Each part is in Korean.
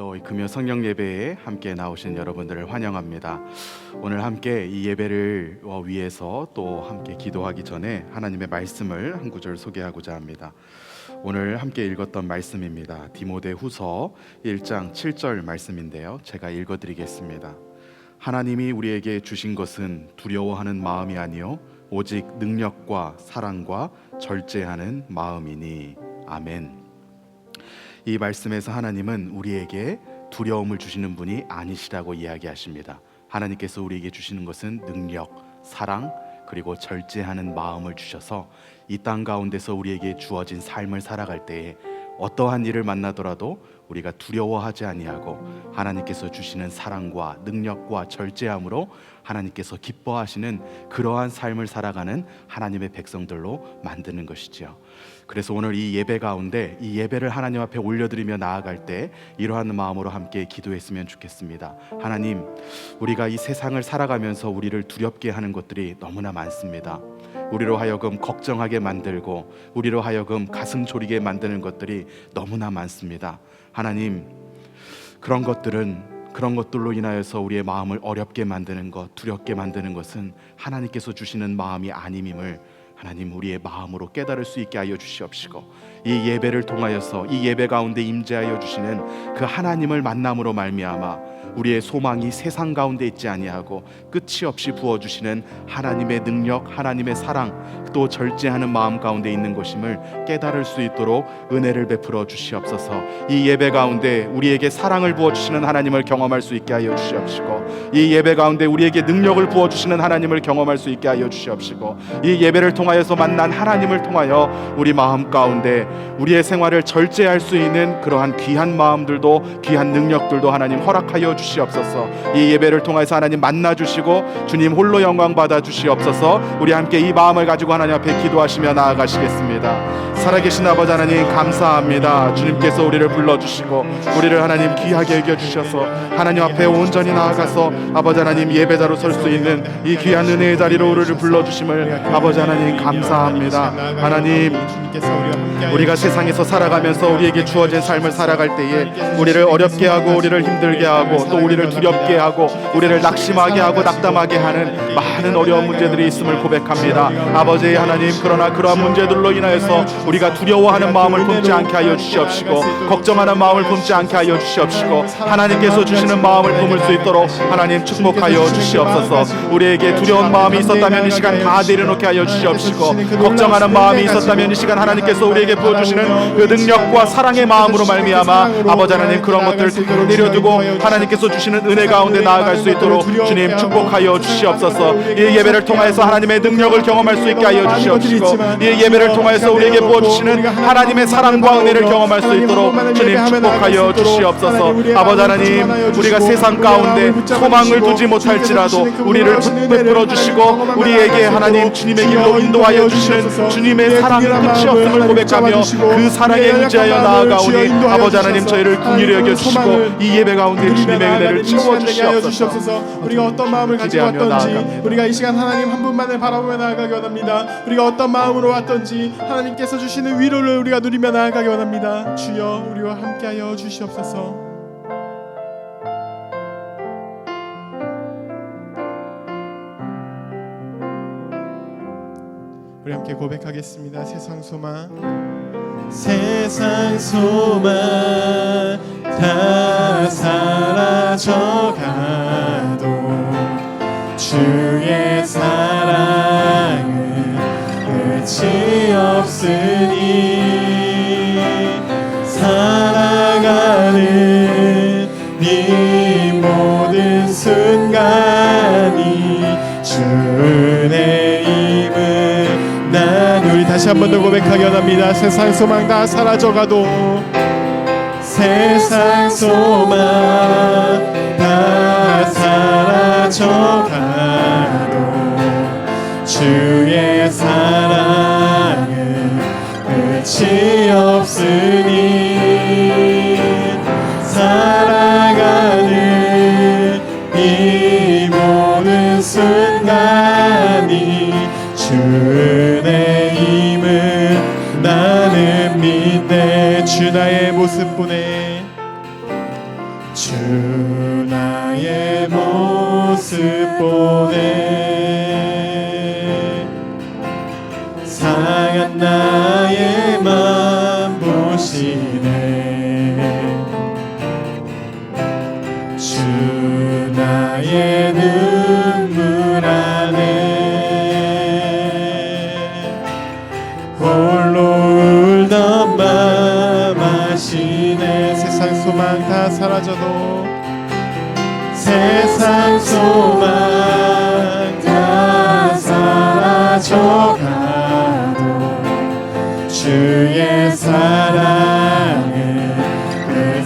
또 금요 성령 예배에 함께 나오신 여러분들을 환영합니다. 오늘 함께 이 예배를 어, 위해서 또 함께 기도하기 전에 하나님의 말씀을 한 구절 소개하고자 합니다. 오늘 함께 읽었던 말씀입니다. 디모데후서 1장 7절 말씀인데요. 제가 읽어 드리겠습니다. 하나님이 우리에게 주신 것은 두려워하는 마음이 아니요 오직 능력과 사랑과 절제하는 마음이니 아멘. 이 말씀에서 하나님은 우리에게 두려움을 주시는 분이 아니시라고 이야기하십니다. 하나님께서 우리에게 주시는 것은 능력, 사랑, 그리고 절제하는 마음을 주셔서 이 땅 가운데서 우리에게 주어진 삶을 살아갈 때에 어떠한 일을 만나더라도 우리가 두려워하지 아니하고 하나님께서 주시는 사랑과 능력과 절제함으로 하나님께서 기뻐하시는 그러한 삶을 살아가는 하나님의 백성들로 만드는 것이지요. 그래서 오늘 이 예배 가운데 이 예배를 하나님 앞에 올려드리며 나아갈 때 이러한 마음으로 함께 기도했으면 좋겠습니다. 하나님, 우리가 이 세상을 살아가면서 우리를 두렵게 하는 것들이 너무나 많습니다. 우리로 하여금 걱정하게 만들고 우리로 하여금 가슴 졸이게 만드는 것들이 너무나 많습니다. 하나님, 그런 것들은 그런 것들로 인하여서 우리의 마음을 어렵게 만드는 것, 두렵게 만드는 것은 하나님께서 주시는 마음이 아님임을 하나님 우리의 마음으로 깨달을 수 있게 하여 주시옵시고 이 예배를 통하여서 이 예배 가운데 임재하여 주시는 그 하나님을 만남으로 말미암아 우리의 소망이 세상 가운데 있지 아니하고 끝이 없이 부어 주시는 하나님의 능력, 하나님의 사랑, 또 절제하는 마음 가운데 있는 것임을 깨달을 수 있도록 은혜를 베풀어 주시옵소서. 이 예배 가운데 우리에게 사랑을 부어 주시는 하나님을 경험할 수 있게 하여 주시옵시고 이 예배 가운데 우리에게 능력을 부어 주시는 하나님을 경험할 수 있게 하여 주시옵시고 이 예배를 통하여서 만난 하나님을 통하여 우리 마음 가운데 우리의 생활을 절제할 수 있는 그러한 귀한 마음들도 귀한 능력들도 하나님 허락하여 주시옵소서. 이 예배를 통해서 하나님 만나 주시고 주님 홀로 영광 받아 주시옵소서. 우리 함께 이 마음을 가지고 하나님 앞에 기도하시며 나아가시겠습니다. 살아계신 아버지 하나님 감사합니다. 주님께서 우리를 불러 주시고 우리를 하나님 귀하게 여겨 주셔서 하나님 앞에 온전히 나아가서 아버지 하나님 예배자로 설 수 있는 이 귀한 은혜의 자리로 우리를 불러 주심을 아버지 하나님 감사합니다. 하나님 우리가 세상에서 살아가면서 우리에게 주어진 삶을 살아갈 때에 우리를 어렵게 하고 우리를 힘들게 하고 또 우리를 두렵게 하고 우리를 낙심하게 하고 낙담하게 하는 많은 어려운 문제들이 있음을 고백합니다. 아버지 하나님 그러나 그러한 문제들로 인하여서 우리가 두려워하는 마음을 품지 않게 하여 주시옵시고 걱정하는 마음을 품지 않게 하여 주시옵시고 하나님께서 주시는 마음을 품을 수 있도록 하나님 축복하여 주시옵소서. 우리에게 두려운 마음이 있었다면 이 시간 다 내려놓게 하여 주시옵시고 걱정하는 마음이 있었다면 이 시간 하나님께서 우리에게 부어주시는 그 능력과 사랑의 마음으로 말미암아 아버지 하나님 그런 것들 다 내려두고 하나님 께서 주시는 은혜 가운데 나아갈 수 있도록 주님 축복하여 주시옵소서. 이 예배를 통하여서 하나님의 능력을 경험할 수 있게 하여 주시옵시고 이 예배를 통하여서 우리에게 부어주시는 하나님의 사랑과 은혜를 경험할 수 있도록 주님 축복하여 주시옵소서. 아버지 하나님 우리가 세상 가운데 소망을 두지 못할지라도 우리를 베풀어 주시고 우리에게 하나님 주님의 길로 인도하여 주시는 주님의 사랑이 끝이 없음을 고백하며 그 사랑에 의지하여 나아가오니 아버지 하나님 저희를 궁휼히 여겨 주시고 이 예배 가운데 주님 의 은혜를 채워 주시옵소서. 우리가 어떤 마음을 가지고 왔던지 나아갑니다. 우리가 이 시간 하나님 한 분만을 바라보며 나아가기 원합니다. 우리가 어떤 마음으로 왔던지 하나님께서 주시는 위로를 우리가 누리며 나아가기 원합니다. 주여 우리와 함께하여 주시옵소서. 우리 함께 고백하겠습니다. 세상 소망 세상 소망 다 사 라져가도 주의 사랑은 끝이 없으니 살아가는 이 모든 순간이 주의 임을 난 우리 다시 한 번 더 고백하기 원합니다. 세상 소망 다 사라져가도 세상 소망 다 사라져가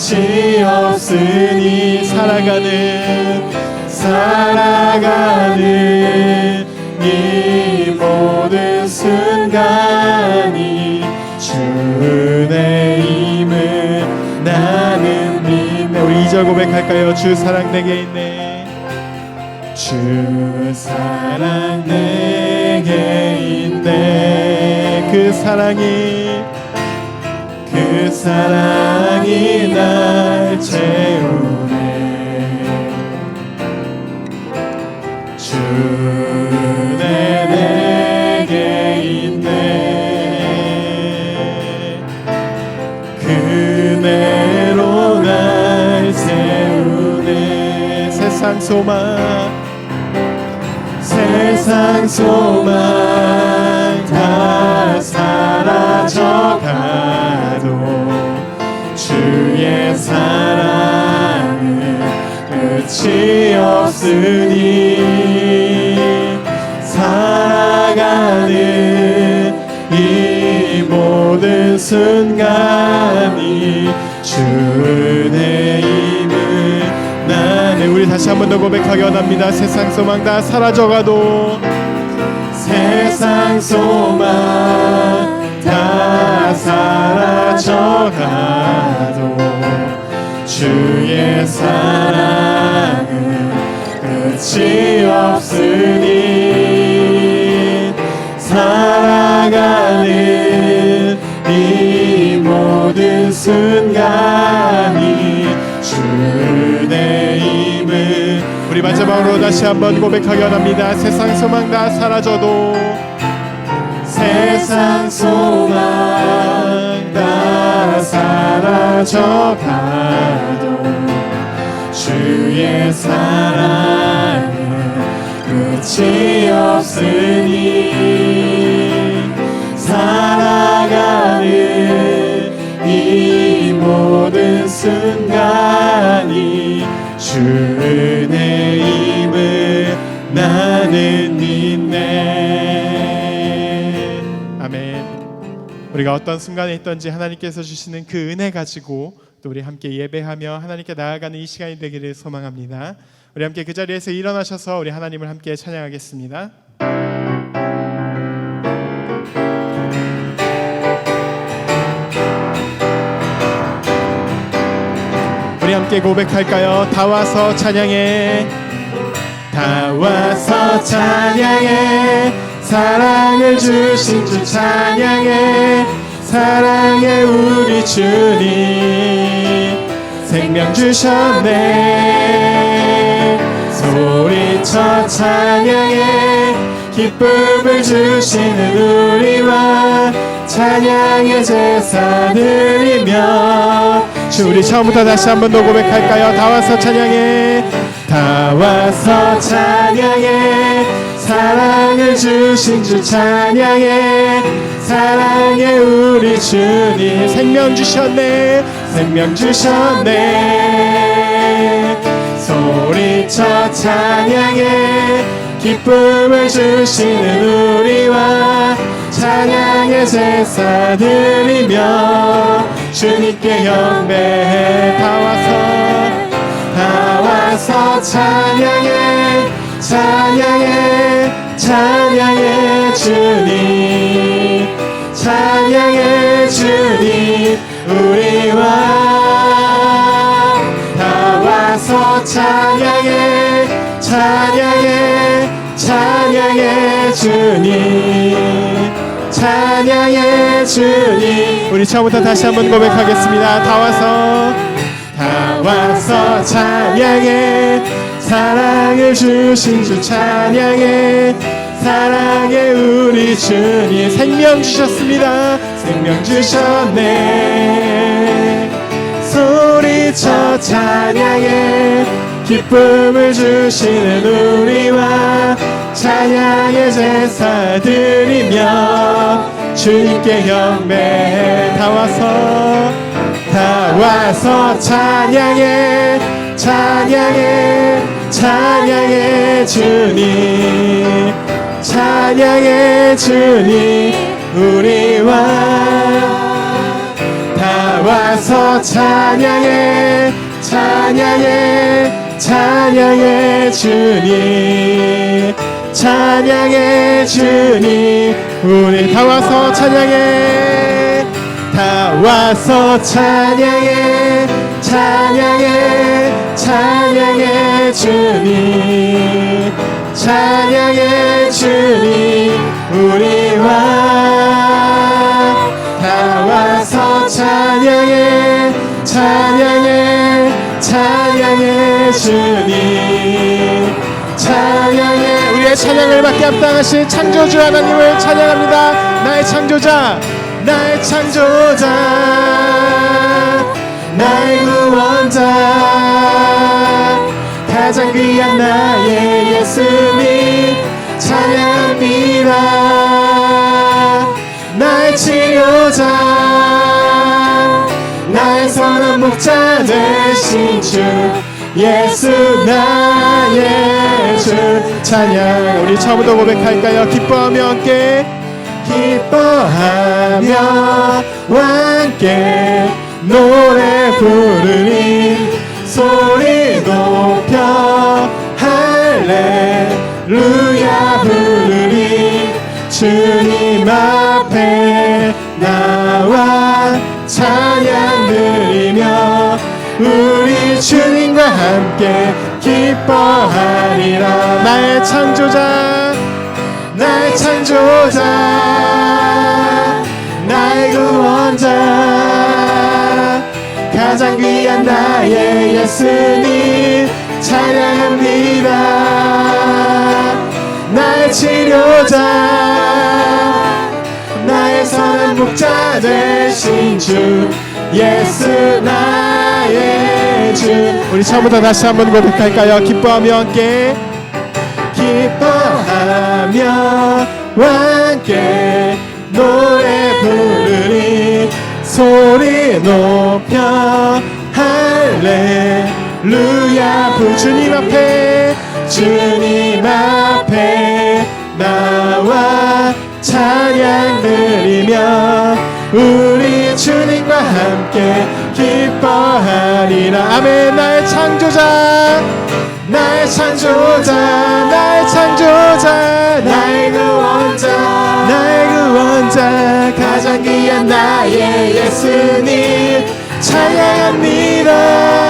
끝이 없으니 살아가는 살아가는 이 모든 순간이 주의 힘을 나는 믿네. 우리 2절 고백할까요? 주 사랑 내게 있네. 주 사랑 내게 있네. 그 사랑이 그 사랑이 날 채우네 주내 내게 있네. 그대로 날 세우네. 세상 소망. 세상 소망 다 사라져가도 주의 사랑은 끝이 없으니 살아가는 이 모든 순간이 주의 힘을 나는 우리 다시 한 번 더 고백하기 원합니다. 세상 소망 다 사라져가도 세상 소망 다 사라져가도 주의 사랑은 끝이 없으니 살아가는 이 모든 순간이 주의 힘을 우리 마지막으로 다시 한번 고백하기 원합니다. 세상 소망 다 사라져도 세상 소망 다 사라져 가도 주의 사랑은 끝이 없으니 살아가는 이 모든 순간이 주의 힘을 나는 우리가 어떤 순간에 있던지 하나님께서 주시는 그 은혜 가지고 또 우리 함께 예배하며 하나님께 나아가는 이 시간이 되기를 소망합니다. 우리 함께 그 자리에서 일어나셔서 우리 하나님을 함께 찬양하겠습니다. 우리 함께 고백할까요? 다 와서 찬양해. 다 와서 찬양해. 사랑을 주신 주 찬양해. 사랑해 우리 주님. 생명 주셨네. 소리쳐 찬양해. 기쁨을 주시는 우리와 찬양의 제사 드리며 주 우리 처음부터 다시 한번 더 고백할까요? 다 와서 찬양해 다 와서 찬양해 사랑을 주신 주 찬양해 사랑해 우리 주님. 생명 주셨네. 생명 주셨네. 소리쳐 찬양해 기쁨을 주시는 우리와 찬양의 제사 드리며 주님께 경배해 다 와서 다 와서 찬양해 찬양해 찬양해 주님. 찬양해 주님. 우리와 다 와서 찬양해 찬양해 찬양해 주님. 찬양해 주님. 우리 처음부터 다시 한번 고백하겠습니다. 다 와서. 다 와서 찬양해 사랑을 주신 주 찬양해 사랑해 우리 주님. 생명 주셨습니다. 생명 주셨네. 소리쳐 찬양해 기쁨을 주시는 우리와 찬양의 제사 드리며 주님께 경배해 다 와서 다 와서 찬양해 찬양해 찬양해 주님. 찬양해 주님. 우리와 다 와서 찬양해 찬양해 찬양해 주님. 찬양해 주님. 우리 다 와서 찬양해 다 와서 찬양해 찬양해 주님 찬양해 주님 우리와 다 와서 찬양해 찬양해 찬양해 주님. 찬양해. 우리의 찬양을 받게 합당하신 창조주 하나님을 찬양합니다. 나의 창조자 나의 창조자 나의 구원자 가장 귀한 나의 예수님 찬양합니다. 나의 치료자 나의 선한 목자 되신 주 예수 나의 주. 찬양 우리 처음부터 고백할까요? 기뻐하며 함께. 기뻐하며 함께 노래 부르니 소리 높여 할렐루야 부르니 주님 앞에 나와 찬양 드리며 우리 주님과 함께 기뻐하리라. 나의 창조자. 나의 창조자. 나의 구원자. 가장 귀한 나의 예수님 찬양합니다. 나의 치료자 나의 선한 목자 되신 주 예수 나의 주. 우리 처음부터 다시 한번 고백할까요? 기뻐하며 함께. 기뻐하며 함께 노래 부르니 소리 높여 할 렐루야 부 주님 앞에 주님 앞에 나와 찬양 드리며 우리 주님과 함께 기뻐하리라. 아멘. 나의 창조자 나의 창조자 나의 창조자 나의 구원자 나의 구원자 가장 귀한 나의 예수님 찬양합니다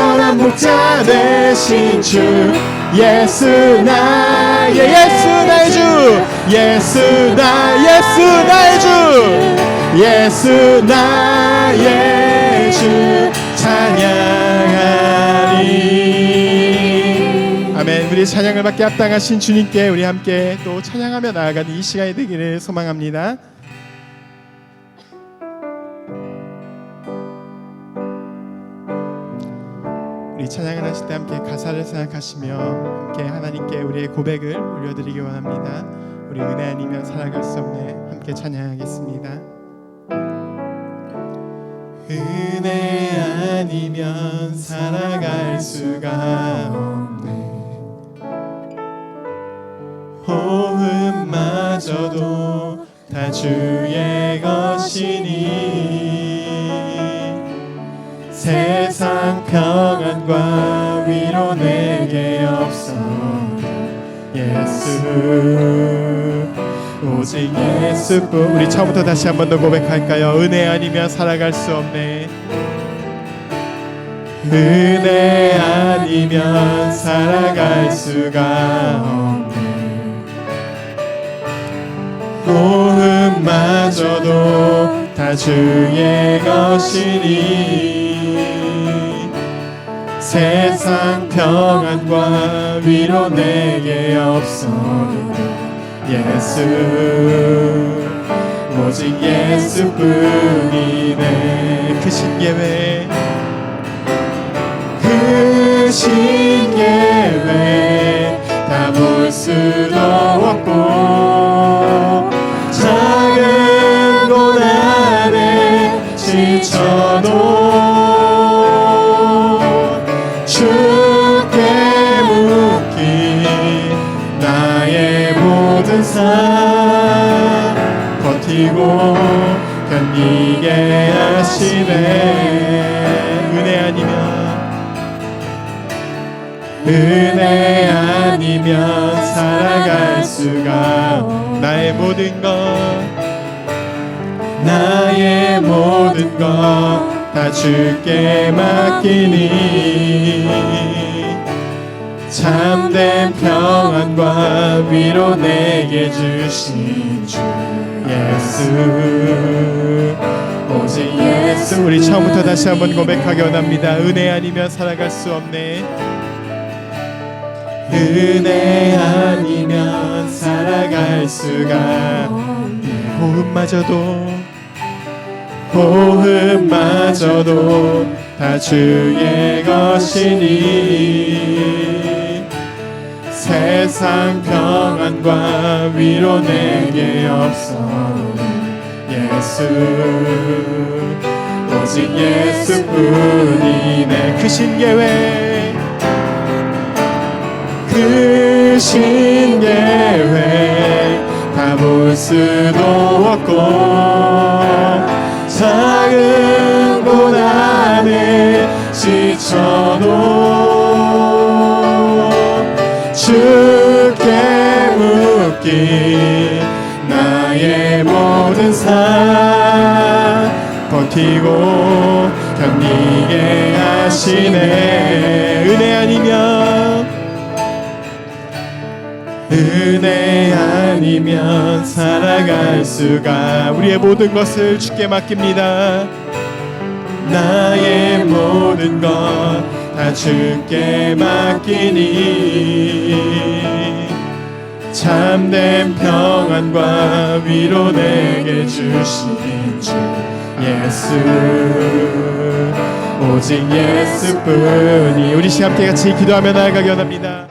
선한 목자 되신 주 예수 나의 예수 나의 주 예수 나 예수 나의 주 예수 나의 주 찬양하리. 아멘. 우리 찬양을 받게 합당하신 주님께 우리 함께 또 찬양하며 나아가는 이 시간이 되기를 소망합니다 우리 찬양을 하실 때 함께 가사를 생각하시며 함께 하나님께 우리의 고백을 올려드리기 원합니다. 우리 은혜 아니면 살아갈 수 없네 함께 찬양하겠습니다. 은혜 아니면 살아갈 수가 없네 호흡마저도 다 주의 것이니 평안과 위로 내게 없어도 예수 오직 예수뿐. 우리 처음부터 다시 한 번 더 고백할까요? 은혜 아니면 살아갈 수 없네. 은혜 아니면 살아갈 수가 없네. 호흡마저도 다 주의 것이니 세상 평안과 위로 내게 없어도 예수 오직 예수뿐이네. 그 신계회 그 신계회 다볼 수도 없고 버티고 견디게 하시네. 은혜 아니면 은혜 아니면 살아갈 수가 나의 모든 것 나의 모든 것 다 주께 맡기니 참된 평안과 위로 내게 주신 주 예수. 오직 예수. 우리 처음부터 다시 한번 고백하기 원합니다. 은혜 아니면 살아갈 수 없네. 은혜 아니면 살아갈 수가 호흡마저도 호흡마저도 다 주의 것이니 세상 평안과 위로 내게 없어 예수 오직 예수뿐이네. 그 신계회 그 신계회 다볼 수도 없고 작은 고난에 지쳐 버티고 견디게 하시네. 은혜 아니면 은혜 아니면 살아갈 수가 우리의 모든 것을 주께 맡깁니다. 나의 모든 것 다 주께 맡기니 참된 평안과 위로 내게 주신 주 예수 오직 예수뿐이 우리 시간 함께 같이 기도하며 나아가기 원합니다